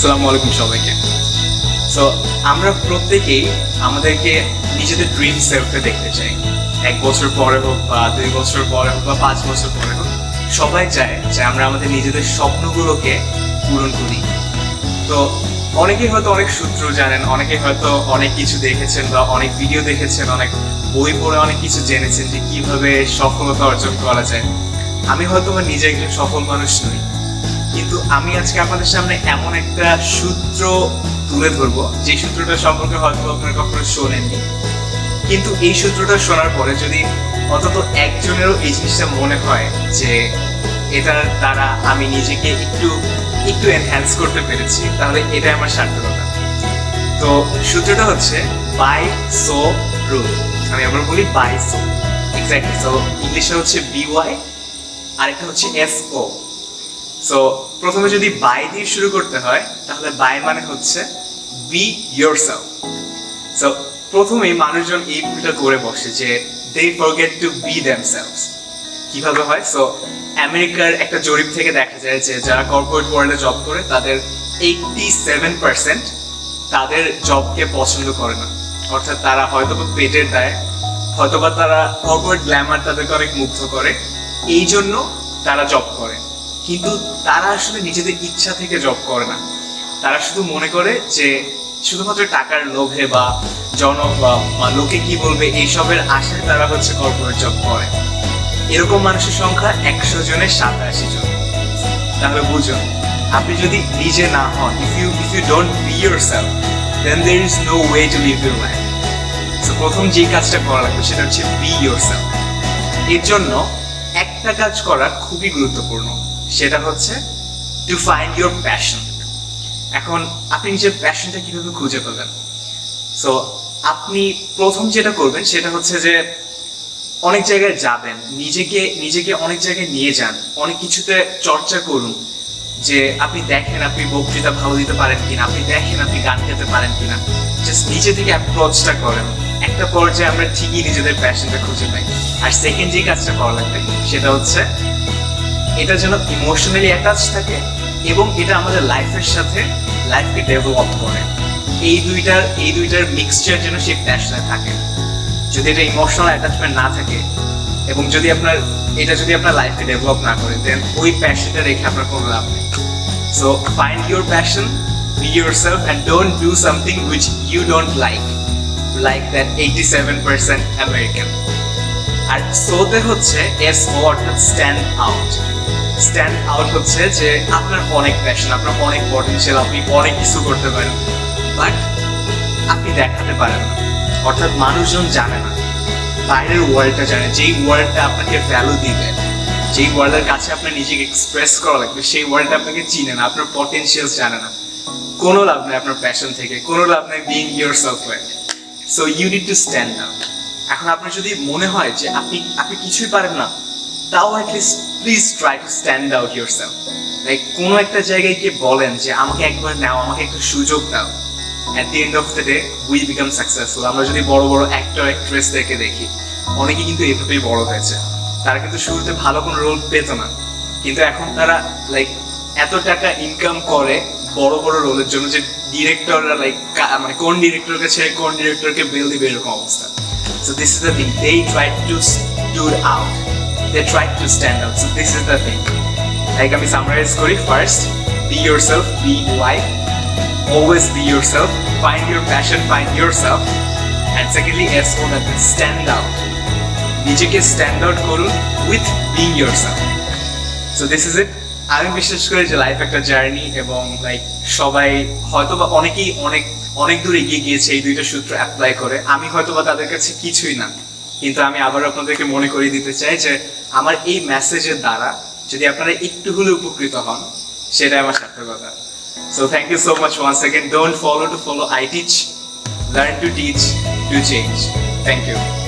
আসসালামু আলাইকুম সবাইকে। সো আমরা প্রত্যেকেই আমাদেরকে নিজেদের ড্রিম সেলফে দেখতে চাই। এক বছর পরে হোক বা দুই বছর পরে হোক বা পাঁচ বছর পরে হোক, সবাই চায় যে আমরা আমাদের নিজেদের স্বপ্নগুলোকে পূরণ করি। তো, অনেকেই হয়তো অনেক সূত্র জানেন, অনেকেই হয়তো অনেক কিছু দেখেছেন বা অনেক ভিডিও দেখেছেন, অনেক বই পড়ে অনেক কিছু জেনেছেন যে কীভাবে সফলতা অর্জন করা যায়। আমি হয়তো আমার নিজে একজন সফল মানুষ নই। কিন্তু আমি আজকে আপনাদের সামনে এমন একটা সূত্র তুলে ধরবো, যে সূত্রটা সম্পর্কে হয়তো আপনারা কখনো শোনেননি। কিন্তু এই সূত্রটা শোনার পরে যদি অন্তত একজনেরও এই জিনিসটা মনে হয় যে এটার দ্বারা আমি নিজেকে একটু একটু এনহ্যান্স করতে পেরেছি, তাহলে এটা আমার সার্থকতা। তো সূত্রটা হচ্ছে বাই সো রুল আমি আবার বলি বাই সো এক্স্যাক্টলি সো ইংলিশে হচ্ছে বিওয়াই আরেকটা হচ্ছে এস ও সো প্রথমে যদি বাই দিয়ে শুরু করতে হয়, তাহলে বাই মানে হচ্ছে বি ইয়োর সেলফ সো প্রথমেই মানুষজন এই ভুলটা করে বসে যে they forget to be themselves কীভাবে হয়? সো আমেরিকার একটা জরিপ থেকে দেখা যায় যে যারা কর্পোরেট ওয়ার্ল্ডে জব করে, তাদের এইটটি সেভেন পার্সেন্ট তাদের জবকে পছন্দ করে না। অর্থাৎ তারা হয়তো পেটের দায়, হয়তোবা তারা কর্পোরেট গ্ল্যামার তাদেরকে অনেক মুগ্ধ করে। এই জন্য তারা জব করে। কিন্তু তারা আসলে নিজেদের ইচ্ছা থেকে জব করে না। তারা শুধু মনে করে যে শুধুমাত্র টাকার লোভে বা জন বা লোকে কি বলবে, এইসবের আশায় তারা হচ্ছে কর্পোরেট জব করে। এরকম মানুষের সংখ্যা একশো জনের সাতাশি জন। তাহলে বুঝুন আপনি যদি নিজে না হন if you if you don't be yourself then there is no way to live your life so প্রথম যে কাজটা করা লাগবে সেটা হচ্ছে বি ইউর সেলফ এর জন্য একটা কাজ করা খুবই গুরুত্বপূর্ণ। সেটা হচ্ছে টু ফাইন্ড ইউর প্যাশন এখন আপনি নিজের প্যাশনটা কীভাবে খুঁজে পাবেন? সো আপনি প্রথম যেটা করবেন সেটা হচ্ছে যে অনেক জায়গায় যাবেন, নিজেকে নিজেকে অনেক জায়গায় নিয়ে যান, অনেক কিছুতে চর্চা করুন যে আপনি দেখেন আপনি বক্তৃতা ভালো দিতে পারেন কিনা, আপনি দেখেন আপনি গান গাইতে পারেন কিনা। জাস্ট নিজে থেকে অ্যাপ্রোচটা করেন। একটা পর্যায়ে আমরা ঠিকই নিজেদের প্যাশনটা খুঁজে পাই। আর সেকেন্ড যে কাজটা করা লাগবে সেটা হচ্ছে এটা যেন ইমোশনালি অ্যাটাচ থাকে এবং এটা আমাদের লাইফের সাথে লাইফকে ডেভেলপ করে। এই দুইটার এই দুইটার মিক্সচার যেন সেই প্যাশনে থাকে। যদি এটা ইমোশনাল অ্যাটাচমেন্ট না থাকে এবং যদি আপনার, এটা যদি আপনার লাইফে ডেভেলপ না করে দেন ওই প্যাশনটা রেখে আপনার কোনো লাভ নেই। So find your passion be yourself and don't do something which you don't like like that eighty seven percent American আর সোতে হচ্ছে এস অর্থাৎ স্ট্যান্ড আউট স্ট্যান্ড আউট হচ্ছে যে আপনার অনেক প্যাশন আপনার অনেক পটেনশিয়াল আপনি অনেক কিছু করতে পারেন। বাট আপনি দেখাতে পারেন না। অর্থাৎ মানুষজন জানে না। বাইরের ওয়ার্ল্ডটা জানে। যেই ওয়ার্ল্ডটা আপনাকে ভ্যালু দিবে, যেই ওয়ার্ল্ডের কাছে আপনার নিজেকে এক্সপ্রেস করা লাগবে, সেই ওয়ার্ল্ডটা আপনাকে চিনে না, আপনার পটেনশিয়ালস জানে না। কোনো লাভ নেই আপনার প্যাশন থেকে, কোনো লাভ নেই being yourself so you need to stand out এখন আপনার যদি মনে হয় যে আপনি আপনি কিছুই পারেন না, তাও at least please try to stand out yourself like কোনো একটা জায়গায় গিয়ে বলেন যে আমাকে একবার নাও, আমাকে একটা সুযোগ দাও। At the end of the day we become successful আমরা যদি বড় বড় অ্যাক্টর অ্যাক্ট্রেসদেরকে দেখি, অনেকে কিন্তু এভাবেই বড় হয়েছে। তারা কিন্তু শুরুতে ভালো কোনো রোল পেত না। কিন্তু এখন তারা লাইক এত টাকা ইনকাম করে বড় বড় রোলের জন্য যে ডিরেক্টররা লাইক মানে কোন ডিরেক্টরকে ছেড়ে কোন ডিরেক্টরকে বেল দিবে, এরকম অবস্থা। So this is the thing. They tried to stood out. They tried to stand out. So this is the thing. Like আমি summarize করি first, be yourself, be why. Always be yourself. Find your passion, find yourself. And secondly, SO that means stand out. নিজেকে stand out করুন with being self so this is it আমি বিশ্বাস করি যে life একটা journey এবং like সবাই হয়তো বা অনেকেই অনেক অনেক দূর এগিয়ে গিয়েছে এই দুইটা সূত্র অ্যাপ্লাই করে। আমি হয়তো বা তাদের কাছে কিছুই না, কিন্তু আমি আবার আপনাদেরকে মনে করিয়ে দিতে চাই যে আমার এই মেসেজের দ্বারা যদি আপনারা একটু হলে উপকৃত হন, সেটাই আমার সার্থকতা। So thank you so much one second don't follow to follow I teach learn to teach to change thank you